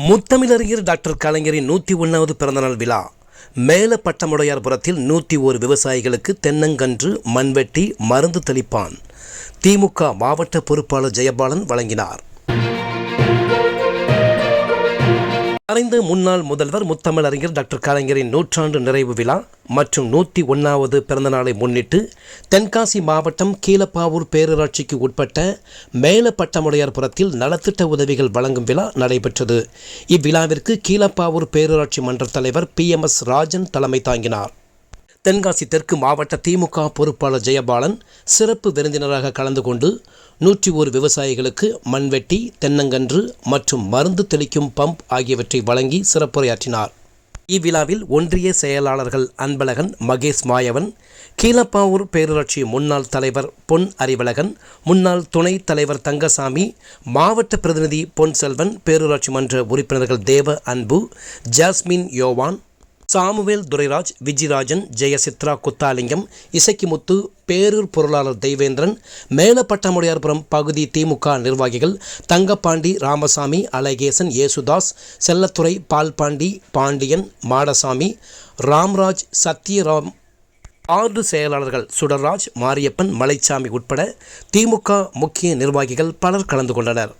முத்தமிழறிஞர் டாக்டர் கலைஞரின் நூற்றி ஒன்றாவது பிறந்தநாள் விழா. மேல பட்டமுடையார்புரத்தில் நூற்றி ஒரு விவசாயிகளுக்கு தென்னங்கன்று மண்வெட்டி மருந்து தெளிப்பான். திமுக மாவட்ட பொறுப்பாளர் ஜெயபாலன் வழங்கினார். மறைந்த முன்னாள் முதல்வர் முத்தமிழறிஞர் டாக்டர் கலைஞரின் நூற்றாண்டு நிறைவு விழா மற்றும் நூற்றி ஒன்றாவது பிறந்தநாளை முன்னிட்டு தென்காசி மாவட்டம் கீழப்பாவூர் பேரூராட்சிக்கு உட்பட்ட மேலப்பட்டமுடையார்புரத்தில் நலத்திட்ட உதவிகள் வழங்கும் விழா நடைபெற்றது. இவ்விழாவிற்கு கீழப்பாவூர் பேரூராட்சி மன்ற தலைவர் பி எம் எஸ் ராஜன் தலைமை தாங்கினார். தென்காசி தெற்கு மாவட்ட திமுக பொறுப்பாளர் ஜெயபாலன் சிறப்பு விருந்தினராக கலந்து கொண்டு நூற்றி ஒரு விவசாயிகளுக்கு மண்வெட்டி தென்னங்கன்று மற்றும் மருந்து தெளிக்கும் பம்ப் ஆகியவற்றை வழங்கி சிறப்புரையாற்றினார். இவ்விழாவில் ஒன்றிய செயலாளர்கள் அன்பழகன் மகேஷ் மாயவன் கீழப்பாவூர் பேரூராட்சி முன்னாள் தலைவர் பொன் அறிவழகன் முன்னாள் துணைத் தலைவர் தங்கசாமி மாவட்ட பிரதிநிதி பொன் செல்வன் பேரூராட்சி மன்ற உறுப்பினர்கள் தேவ அன்பு ஜாஸ்மின் யோவான் சாமுவேல் துரைராஜ் விஜிராஜன் ஜெயசித்ரா குத்தாலிங்கம் இசக்கிமுத்து பேரூர் பொருளாளர் தெய்வேந்திரன் மேலப்பட்டமுடையார்புரம் பகுதி திமுக நிர்வாகிகள் தங்கப்பாண்டி ராமசாமி அழகேசன் ஏசுதாஸ் செல்லத்துறை பால்பாண்டி பாண்டியன் மாடசாமி ராம்ராஜ் சத்யராம் ஆறு செயலாளர்கள் சுடர்ராஜ் மாரியப்பன் மலைச்சாமி உட்பட திமுக முக்கிய நிர்வாகிகள் பலர் கலந்து கொண்டனர்.